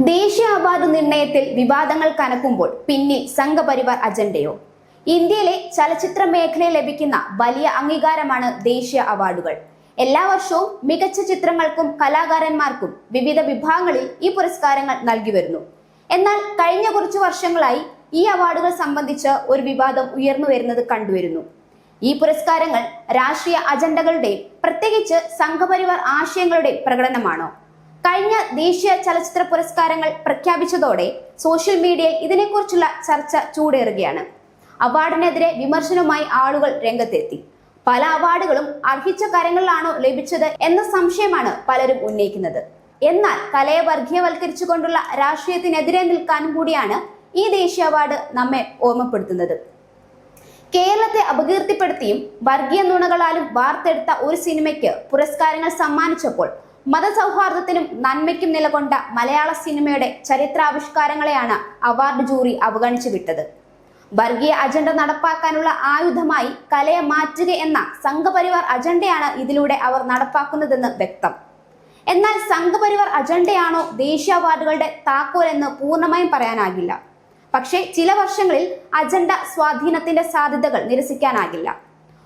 ദേശീയ അവാർഡ് നിർണയത്തിൽ വിവാദങ്ങൾ കനക്കുമ്പോൾ പിന്നിൽ സംഘപരിവാർ അജണ്ടയോ? ഇന്ത്യയിലെ ചലച്ചിത്ര മേഖലയിൽ ലഭിക്കുന്ന വലിയ അംഗീകാരമാണ് ദേശീയ അവാർഡുകൾ. എല്ലാ വർഷവും മികച്ച ചിത്രങ്ങൾക്കും കലാകാരന്മാർക്കും വിവിധ വിഭാഗങ്ങളിൽ ഈ പുരസ്കാരങ്ങൾ നൽകി വരുന്നു. എന്നാൽ കഴിഞ്ഞ കുറച്ചു വർഷങ്ങളായി ഈ അവാർഡുകൾ സംബന്ധിച്ച് ഒരു വിവാദം ഉയർന്നു വരുന്നത് കണ്ടുവരുന്നു. ഈ പുരസ്കാരങ്ങൾ രാഷ്ട്രീയ അജണ്ടകളുടെയും പ്രത്യേകിച്ച് സംഘപരിവാർ ആശയങ്ങളുടെയും പ്രകടനമാണോ? കഴിഞ്ഞ ദേശീയ ചലച്ചിത്ര പുരസ്കാരങ്ങൾ പ്രഖ്യാപിച്ചതോടെ സോഷ്യൽ മീഡിയയിൽ ഇതിനെക്കുറിച്ചുള്ള ചർച്ച ചൂടേറുകയാണ്. അവാർഡിനെതിരെ വിമർശനവുമായി ആളുകൾ രംഗത്തെത്തി. പല അവാർഡുകളും അർഹിച്ച കാര്യങ്ങളിലാണോ ലഭിച്ചത് എന്ന സംശയമാണ് പലരും ഉന്നയിക്കുന്നത്. എന്നാൽ കലയെ വർഗീയവൽക്കരിച്ചുകൊണ്ടുള്ള രാഷ്ട്രീയത്തിനെതിരെ നിൽക്കാനും കൂടിയാണ് ഈ ദേശീയ അവാർഡ് നമ്മെ ഓർമ്മപ്പെടുത്തുന്നത്. കേരളത്തെ അപകീർത്തിപ്പെടുത്തിയും വർഗീയ നുണകളാലും വാർത്തെടുത്ത ഒരു സിനിമയ്ക്ക് പുരസ്കാരങ്ങൾ സമ്മാനിച്ചപ്പോൾ മതസൗഹാർദ്ദത്തിനും നന്മയ്ക്കും നിലകൊണ്ട മലയാള സിനിമയുടെ ചരിത്രാവിഷ്കാരങ്ങളെയാണ് അവാർഡ് ജൂറി അവഗണിച്ചു വിട്ടത്. വർഗീയ അജണ്ട നടപ്പാക്കാനുള്ള ആയുധമായി കലയെ മാറ്റുക എന്ന സംഘപരിവാർ അജണ്ടയാണ് ഇതിലൂടെ അവർ നടപ്പാക്കുന്നതെന്ന് വ്യക്തം. എന്നാൽ സംഘപരിവാർ അജണ്ടയാണോ ദേശീയ അവാർഡുകളുടെ താക്കോൽ എന്ന് പൂർണമായും പറയാനാകില്ല. പക്ഷേ ചില വർഷങ്ങളിൽ അജണ്ട സ്വാധീനത്തിന്റെ സാധ്യതകൾ നിരസിക്കാനാകില്ല.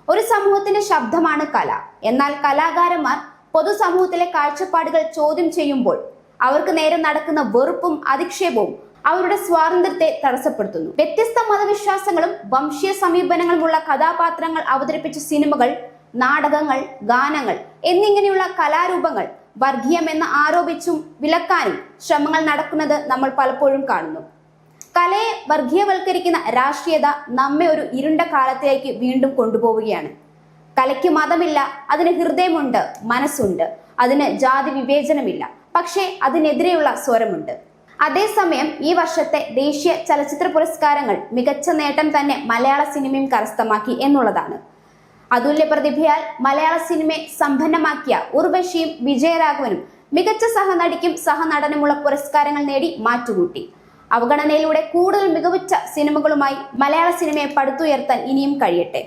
ഒരു സമൂഹത്തിന്റെ ശബ്ദമാണ് കല. എന്നാൽ കലാകാരന്മാർ പൊതുസമൂഹത്തിലെ കാഴ്ചപ്പാടുകൾ ചോദ്യം ചെയ്യുമ്പോൾ അവർക്ക് നേരെ നടക്കുന്ന വെറുപ്പും അധിക്ഷേപവും അവരുടെ സ്വാതന്ത്ര്യത്തെ തടസ്സപ്പെടുത്തുന്നു. വ്യത്യസ്ത മതവിശ്വാസങ്ങളും വംശീയ സമീപനങ്ങളുമുള്ള കഥാപാത്രങ്ങൾ അവതരിപ്പിച്ച സിനിമകൾ നാടകങ്ങൾ ഗാനങ്ങൾ എന്നിങ്ങനെയുള്ള കലാരൂപങ്ങൾ വർഗീയമെന്ന് ആരോപിച്ചും വിലക്കാനും ശ്രമങ്ങൾ നടക്കുന്നത് നമ്മൾ പലപ്പോഴും കാണുന്നു. കലയെ വർഗീയവൽക്കരിക്കുന്ന രാഷ്ട്രീയത നമ്മെ ഒരു ഇരുണ്ട കാലത്തിലേക്ക് വീണ്ടും കൊണ്ടുപോവുകയാണ്. കലയ്ക്ക് മതമില്ല അതിന് ഹൃദയമുണ്ട് മനസ്സുണ്ട് അതിന് ജാതി വിവേചനമില്ല പക്ഷേ അതിനെതിരെയുള്ള സ്വരമുണ്ട്. അതേസമയം ഈ വർഷത്തെ ദേശീയ ചലച്ചിത്ര പുരസ്കാരങ്ങൾ മികച്ച നേട്ടം തന്നെ മലയാള സിനിമയും കരസ്ഥമാക്കി എന്നുള്ളതാണ്. അതുല്യ പ്രതിഭയാൽ മലയാള സിനിമയെ സമ്പന്നമാക്കിയ ഉർവശിയും വിജയരാഘവനും മികച്ച സഹനടിക്കും സഹനടനുമുള്ള പുരസ്കാരങ്ങൾ നേടി മാറ്റുകൂട്ടി. അവഗണനയിലൂടെ കൂടുതൽ മികവുറ്റ സിനിമകളുമായി മലയാള സിനിമയെ പടുത്തുയർത്താൻ ഇനിയും കഴിയട്ടെ.